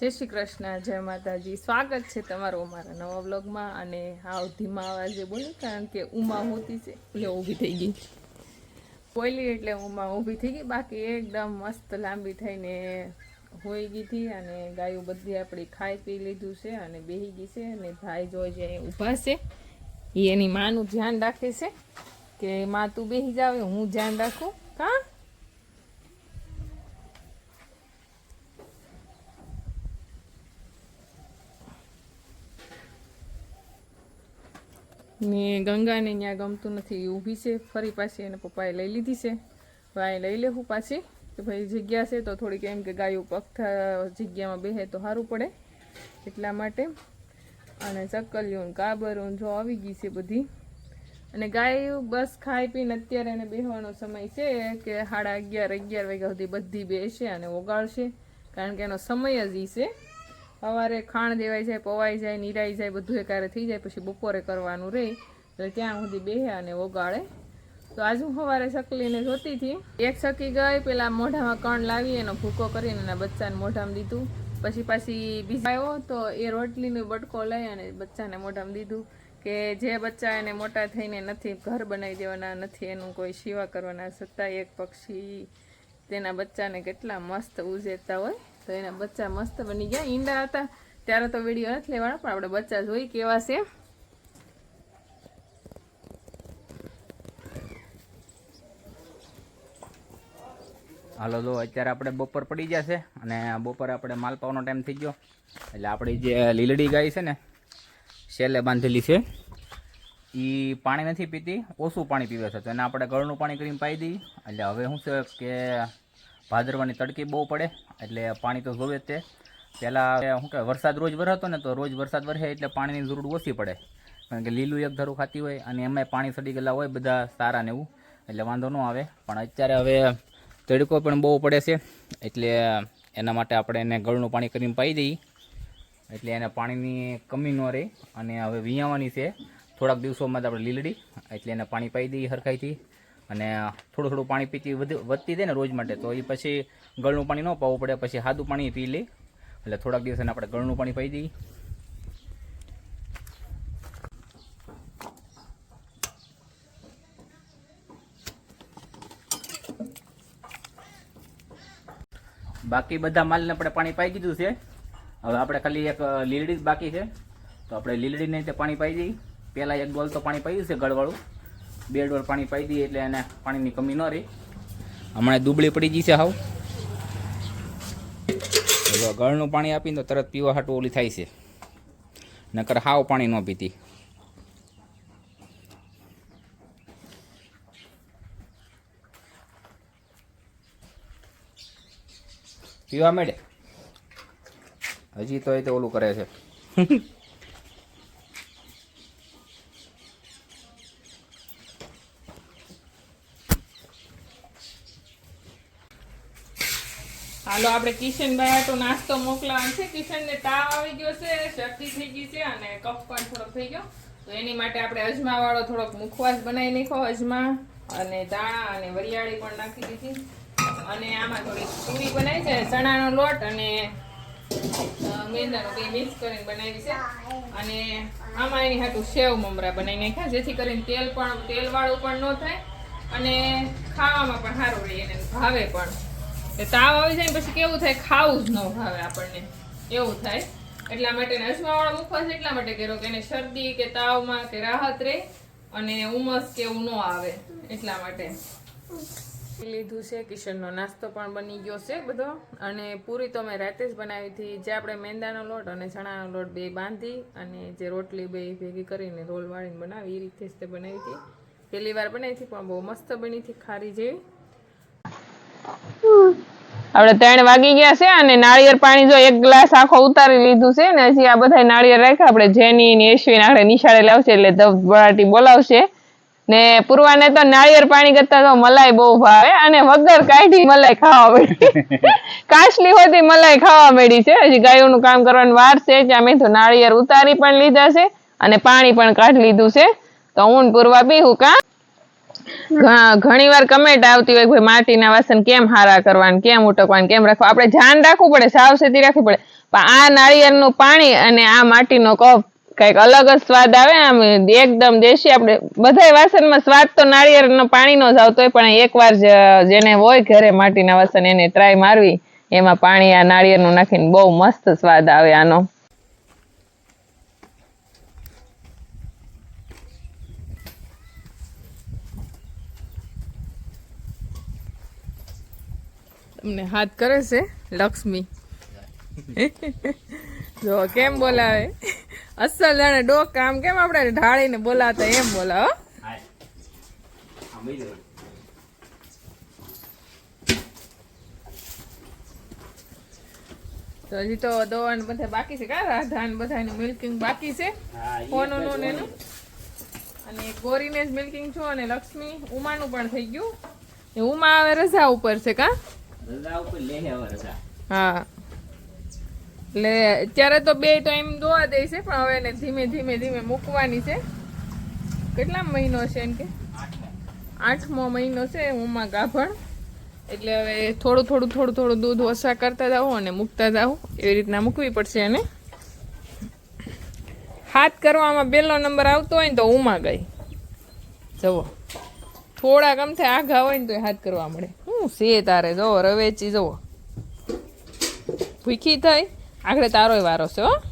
જય શ્રી કૃષ્ણ, જય માતાજી. સ્વાગત છે તમારું અમારા નવા બ્લોગમાં અને હા ધીમા અવાજે બોલું, કારણ કે ઉમા હોતી છે, એટલે ઊભી થઈ ગઈ. બોલી એટલે ઉમા ઊભી થઈ ગઈ. બાકી એકદમ મસ્ત લાંબી થઈને હોઈ ગઈ હતી અને ગાયો બધી આપણી ખાઈ પી લીધું છે અને બેહી ગઈ છે અને ભાઈ જોઈ જે ઊભા છે એ એની માનું ધ્યાન રાખે છે કે, માં, તું બેહી જાવે હું ધ્યાન રાખું. કા? ને ગંગાને ત્યાં ગમતું નથી ઊભી છે, ફરી પાછી એને પપ્પાએ લઈ લીધી છે. ભાઈ લઈ લેવું પાછી, કે ભાઈ જગ્યા છે તો થોડીક એમ કે ગાયું પગથા જગ્યામાં બેહે તો સારું પડે એટલા માટે. અને ચક્કલિયું કાબરું જો આવી ગઈ છે બધી. અને ગાય બસ ખાઈ પીને અત્યારે એને બેહવાનો સમય છે કે સાડા અગિયાર અગિયાર વાગ્યા સુધી બધી બેસે અને ઓગાળશે. કારણ કે એનો સમય જ ઈ છે. સવારે ખાણ દેવાઈ જાય, પવાઈ જાય, નિરાઈ જાય, બધું એકારે થઈ જાય, પછી બપોરે કરવાનું રહે એટલે ત્યાં સુધી બેહે અને ઓગાળે. તો આજ હું સવારે સકલીને જોતી હતી. એક સકી ગઈ, પેલા મોઢામાં કણ લાવી એનો ભૂકો કરીને એના બચ્ચાને મોઢામાં દીધું. પછી પાછી બીજા તો એ રોટલીનો બટકો લઈ અને બચ્ચાને મોઢામાં દીધું કે જે બચ્ચા એને મોટા થઈને નથી ઘર બનાવી દેવાના, નથી એનું કોઈ સેવા કરવાના છતાં એક પક્ષી, તેના બચ્ચાને કેટલા મસ્ત ઉજેરતા હોય. તો એના બચ્ચા મસ્ત બની ગયા. ઈંડા હતા. ત્યારે તો વીડિયો નથી લેવાનો, પણ આપણે બચ્ચા જોઈ કેવા છે. હાલો જો અત્યારે આપણે બપોર પડી ગયા છે અને બપોરે આપણે માલ પાવાનો ટાઈમ થઈ ગયો. એટલે આપણી જે લીલડી ગાય છે ને, શેલે બાંધેલી છે એ પાણી નથી પીતી, ઓછું પાણી પીવે છે. તો એને આપણે ગળનું પાણી કરીને પાઈ દઈએ. એટલે હવે શું છે કે ભાદરવાની તડકી બહુ પડે. એટલે પાણી તો જોવે જ તે. પહેલાં શું કે વરસાદ રોજ વરસતો ને, તો રોજ વરસાદ વરસે એટલે પાણીની જરૂર ઓછી પડે. કારણ કે લીલું એક ધરું ખાતી હોય અને એમાંય પાણી સડી ગયેલા હોય બધા સારા ને એવું, એટલે વાંધો ન આવે. પણ અત્યારે હવે તડકો પણ બહુ પડે છે, એટલે એના માટે આપણે એને ગળનું પાણી કરીને પાઈ દઈએ. એટલે એને પાણીની કમી ન રહે અને હવે વિયાવાની છે. થોડાક દિવસોમાં જ આપણે લીલડી, એટલે એને પાણી પાઈ દઈએ હરખાઈથી. અને થોડું થોડું પાણી પીતી વધ, વધતી જાય ને રોજ માટે, તો એ પછી ગળનું પાણી ન પાવું પડે, પછી સાદું પાણી પી લે. એટલે થોડાક દિવસ આપણે ગળનું પાણી પાઈ દઈએ. બાકી બધા માલને આપણે પાણી પાઈ દીધું છે. હવે આપણે ખાલી એક લીલડી જ બાકી છે. તો આપણે લીલડીને તે પાણી પાઈ દઈએ. પહેલાં એક ડોલ તો પાણી પાઈ છે ગળવાળું. બે ડોલ પાણી પાઈ દઈએ એટલે એને પાણીની કમી ન રહી. હમણાં દુબળી પડી ગઈ છે હાવ. ગળનું પાણી આપીને તો તરત પીવા હાટું ઓલી થાય છે. નકર હાવ પાણી ન પીતી. પીવા મળે હજી તો એ તો ઓલું કરે છે. હાલો, આપણે કિશનભાઈ હાટો નાસ્તો મોકલાવાનો છે. કિશનને તાવ આવી ગયો છે, શરદી થઈ ગઈ છે અને કફ પણ થોડોક થઈ ગયો. તો એની માટે આપણે અજમા વાળો થોડોક મુખવાસ બનાવી નાખ્યો, અજમા અને દાણા અને વરિયાળી પણ નાખી દીધી. અને આમાં થોડી પૂરી બનાવી છે, ચણાનો લોટ અને મેંદાનો કંઈ મિક્સ કરીને બનાવી છે. અને આમાં એની હાટું સેવ મમરા બનાવી નાખ્યા, જેથી કરીને તેલ પણ, તેલવાળું પણ ન થાય અને ખાવામાં પણ સારું રહે અને ભાવે પણ. એ તાવ આવી જાય પછી કેવું થાય ખાવું જ ન ભાવે આપણને. એવું થાય. એટલા માટે અજમાવાળો મુખવાસ એટલા માટે કર્યો કે એને શરદી કે તાવમાં કે રાહત રહે અને ઉમસ કે એવું ન આવે એટલા માટે. લીધું છે કિશનનો નાસ્તો પણ બની ગયો છે બધો. અને પૂરી તો મેં રાતે જ બનાવી હતી. જે આપણે મેંદાનો લોટ અને ચણાનો લોટ બે બાંધી અને જે રોટલી બે ભેગી કરીને રોલ વાળીને બનાવી એ રીતે જ તે બનાવી હતી. પહેલી વાર બનાવી હતી પણ બહુ મસ્ત બની હતી ખારી જેવી. આપણે ત્રણ વાગી ગયા છે અને નાળિયેર પાણી જો એક ગ્લાસ આખો ઉતારી લીધું છે ને હજી આ બધા નાળિયેર રાખ્યા. આપણે જેની ને એશવીને આપણે નિશાળે લાવશે એટલે ધબધબાટી બોલાવશે. ને પૂર્વાને તો નાળિયેર પાણી કરતા તો મલાઈ બહુ ભાવે અને વગર કાઢી મલાઈ ખાવા મળી. કાચલી હોતી મલાઈ ખાવા મળી છે. હજી ગાયોનું કામ કરવાની વાર છે ત્યાં મેં તો નાળિયેર ઉતારી પણ લીધા છે અને પાણી પણ કાઢી લીધું છે. તો હું પૂર્વા પૂર્વા પીવું કા ઘણી વાર કમેન્ટ આવતી હોય ભાઈ માટીના વાસણ કેમ હારા કરવાના, કેમ ઉટકવાના, કેમ રાખવા? આપણે ધ્યાન રાખવું પડે સાવચેતી રાખવી પડે. આ નાળિયેરનું પાણી અને આ માટીનો કપ કંઈક અલગ જ સ્વાદ આવે આમ, એકદમ દેશી. આપણે બધાય વાસણમાં સ્વાદ તો નાળિયેરનો પાણીનો જ આવતો હોય, પણ એકવાર જેને હોય ઘરે માટીના વાસણ એને ટ્રાય મારવી, એમાં પાણી આ નાળિયેરનું નાખીને બહુ મસ્ત સ્વાદ આવે આનો. તમને હાથ કરે છે, લક્ષ્મી. જો, કેમ બોલાવે? અસલ, જાણે ડોક આમ કેમ આપણે ઢાળીને બોલાતા એમ બોલાવો. તો હજી તો દવાનું બધા બાકી છે, કા રાધા ને બધાનું મિલ્કિંગ બાકી છે? ફોનનું ને એનું? અને ગોરીને જ મિલ્કિંગ છું અને લક્ષ્મી, ઉમાનું પણ થઈ ગયું. ઉમા આવે રજા ઉપર છે, કા? હે. એટલે અત્યારે તો બે ટાઈમ દોવા દે છે, પણ હવે એને ધીમે ધીમે ધીમે મૂકવાની છે. કેટલા મહિનો છે એમ કે? આઠમો મહિનો છે, ઉમા ગાભણ. એટલે હવે થોડું થોડું થોડું થોડું દૂધ ઓછા કરતા જાઓ અને મૂકતા જાઓ. એવી રીતના મૂકવી પડશે એને. હાથ કરવામાં પહેલો નંબર આવતો હોય ને તો ઉમા ગઈ. જવો થોડા ગમથે આઘા હોય ને તો હાથ કરવા મળે. હું સે તારે? જવો રવેચી જવો ભૂખી થઈ? આગળ તારોય વારો છે, હો.